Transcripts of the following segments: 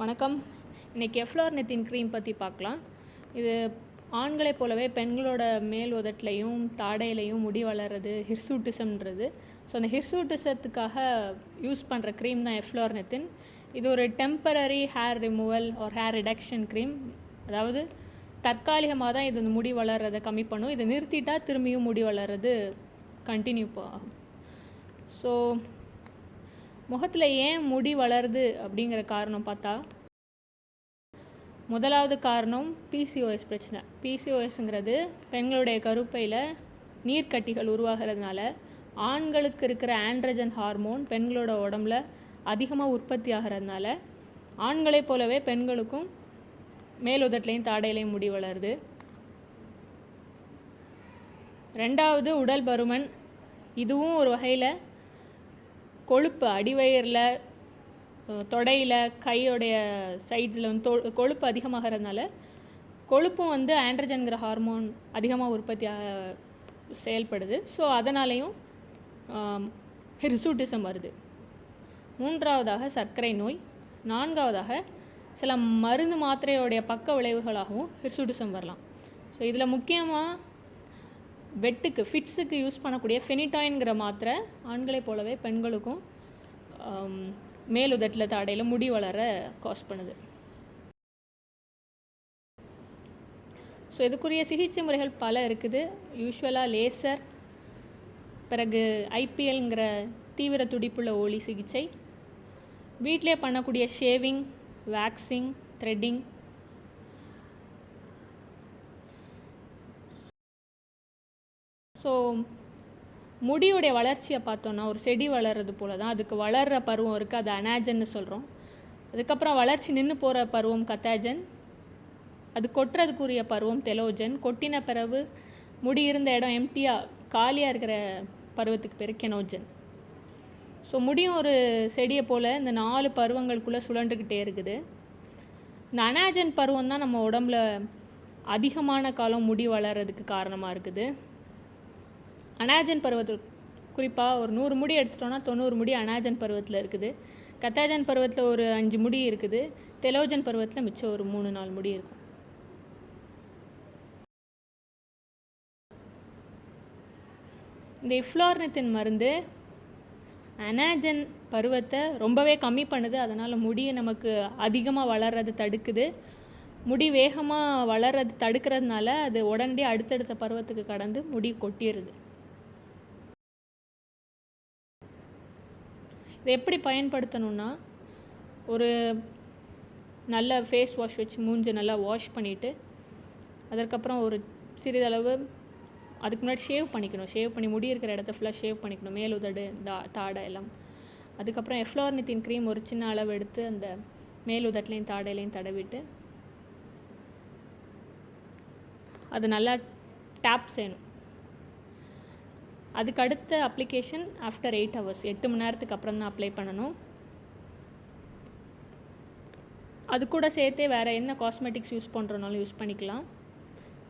வணக்கம். இன்றைக்கி எஃப்ளோர்னித்தின் க்ரீம் பற்றி பார்க்கலாம். இது ஆண்களைப் போலவே பெண்களோட மேல் உதட்டிலையும் தாடையிலையும் முடி வளர்றது ஹிர்சூட்டிசம்ன்றது. ஸோ அந்த ஹிர்சூட்டிசத்துக்காக யூஸ் பண்ணுற க்ரீம் தான் எஃப்ளோர்னித்தின் இது ஒரு டெம்பரரி ஹேர் ரிமூவல் ஒரு ஹேர் ரிடக்ஷன் க்ரீம் அதாவது தற்காலிகமாக தான் இது இந்த முடி வளர்றதை கம்மி பண்ணும். இதை நிறுத்திட்டால் திரும்பியும் முடி வளர்றது கண்டினியூ ஆகும். ஸோ முகத்தில் ஏன் முடி வளருது அப்படிங்கிற காரணம் பார்த்தா முதலாவது காரணம் பிசிஓஎஸ் பிரச்சனை. பிசிஓஎஸ்ங்கிறது பெண்களுடைய கருப்பையில் நீர்க்கட்டிகள் உருவாகிறதுனால ஆண்களுக்கு இருக்கிற ஆண்ட்ரஜன் ஹார்மோன் பெண்களோட உடம்புல அதிகமாக உற்பத்தி ஆகிறதுனால ஆண்களைப் போலவே பெண்களுக்கும் மேலுதட்லையும் தாடையிலையும் முடி வளருது. ரெண்டாவது உடல் பருமன் இதுவும் ஒரு வகையில் கொழுப்பு அடிவயரில் தொடையில் கையோடைய சைட்ஸில் வந்து தொ கொழுப்பு அதிகமாகிறதுனால கொழுப்பும் வந்து ஆண்ட்ரஜன்கிற ஹார்மோன் அதிகமாக உற்பத்தி செயல்படுது. ஸோ அதனாலேயும் ஹிர்சூட்டிசம் வருது. மூன்றாவதாக சர்க்கரை நோய். நான்காவதாக சில மருந்து மாத்திரையோடைய பக்க விளைவுகளாகவும் ஹிர்சூட்டிசம் வரலாம். ஸோ இதில் முக்கியமாக வெட்டுக்கு ஃபிட்ஸுக்கு யூஸ் பண்ணக்கூடிய ஃபெனிடாயின்கிற மாத்திரை ஆண்களைப் போலவே பெண்களுக்கும் மேலுதட்டில் தாடையில் முடி வளர காஸ் பண்ணுது. ஸோ இதுக்குரிய சிகிச்சை முறைகள் பல இருக்குது. யூஸ்வலாக லேசர் பிறகு ஐபிஎல்ங்கிற தீவிர துடிப்புள்ள ஒளி சிகிச்சை. வீட்டிலே பண்ணக்கூடிய ஷேவிங் வேக்சிங் த்ரெட்டிங் ஸோ முடியுடைய வளர்ச்சியை பார்த்தோன்னா ஒரு செடி வளர்றது போல தான் அதுக்கு வளர்கிற பருவம் இருக்குது அது அனாஜன்னு சொல்கிறோம் அதுக்கப்புறம் வளர்ச்சி நின்று போகிற பருவம் கத்தாஜன். அது கொட்டுறதுக்குரிய பருவம் தெலோஜன். கொட்டின பிறகு முடி இருந்த இடம் எம்டியாக காலியாக இருக்கிற பருவத்துக்கு பேர் கெனோஜன். ஸோ முடியும் ஒரு செடியை போல் இந்த நாலு பருவங்களுக்குள்ளே சுழண்டுக்கிட்டே இருக்குது. இந்த அனாஜன் பருவம் தான் நம்ம உடம்புல அதிகமான காலம் முடி வளர்கிறதுக்கு காரணமாக இருக்குது. அனாஜன் பருவத்தில் குறிப்பாக ஒரு நூறு முடி எடுத்துட்டோம்னா தொண்ணூறு முடி அனாஜன் பருவத்தில் இருக்குது. கத்தாஜன் பருவத்தில் ஒரு அஞ்சு முடி இருக்குது. தெலோஜன் பருவத்தில் மிச்சம் ஒரு மூணு நாலு முடி இருக்கும். இந்த இஃப்ளோர்னத்தின் மருந்து அனாஜன் பருவத்தை ரொம்பவே கம்மி பண்ணுது. அதனால் முடியை நமக்கு அதிகமாக வளர்றது தடுக்குது. முடி வேகமாக வளர்றது தடுக்கிறதுனால அது உடனடியாக அடுத்தடுத்த பருவத்துக்கு கடந்து முடி கொட்டிடுது எப்படி பயன்படுத்தணும்னா ஒரு நல்ல ஃபேஸ் வாஷ் வச்சு மூஞ்சி நல்லா வாஷ் பண்ணிவிட்டு அதற்கப்புறம் ஒரு சிறிதளவு அதுக்கு முன்னாடி ஷேவ் பண்ணிக்கணும். ஷேவ் பண்ணி முடி இருக்கிற இடத்த ஃபுல்லாக ஷேவ் பண்ணிக்கணும். மேல் உதடு தா தாடை எல்லாம். அதுக்கப்புறம் எஃப்ளோர்னித்தின் க்ரீம் ஒரு சின்ன அளவு எடுத்து அந்த மேல் உதட்லையும் தாடையிலையும் தடவிட்டு அது நல்லா டேப் செய்யணும். அதுக்கு அடுத்த அப்ளிகேஷன் ஆஃப்டர் எயிட் ஹவர்ஸ் எட்டு மணி நேரத்துக்கு அப்புறம் தான் அப்ளை பண்ணணும். அது கூட சேர்த்தே வேறு என்ன காஸ்மெட்டிக்ஸ் யூஸ் பண்ணுறனாலும் யூஸ் பண்ணிக்கலாம்.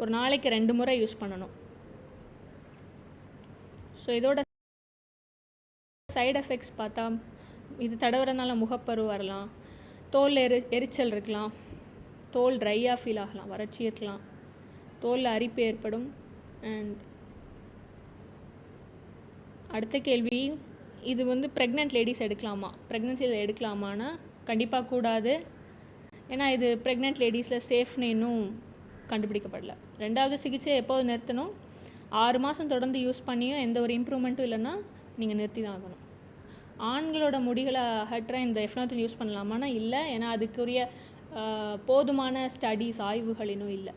ஒரு நாளைக்கு ரெண்டு முறை யூஸ் பண்ணணும். ஸோ இதோட சைடு எஃபெக்ட்ஸ் பார்த்தா இது தடவுறதுனால முகப்பரு வரலாம். தோல் எரி எரிச்சல் இருக்கலாம். தோல் ட்ரையாக ஃபீல் ஆகலாம். வறட்சி இருக்கலாம். தோலில் அரிப்பு ஏற்படும். அண்ட் அடுத்த கேள்வி இது வந்து ப்ரெக்னென்ட் லேடிஸ் எடுக்கலாமா? ப்ரெக்னென்சியில் எடுக்கலாமான்னா கண்டிப்பாக கூடாது. ஏன்னா இது ப்ரெக்னென்ட் லேடிஸில் சேஃப்னு இன்னும் கண்டுபிடிக்கப்படல. ரெண்டாவது சிகிச்சை எப்போது நிறுத்தணும்? ஆறு மாதம் தொடர்ந்து யூஸ் பண்ணியும் எந்த ஒரு இம்ப்ரூவ்மெண்ட்டும் இல்லைன்னா நீங்கள் நிறுத்தி தான் ஆகணும். ஆண்களோட முடிகளை அகற்ற இந்த எஃப்னாத்தின் யூஸ் பண்ணலாமான்னா இல்லை. ஏன்னா அதுக்குரிய போதுமான ஸ்டடீஸ் ஆய்வுகள் இன்னும் இல்லை.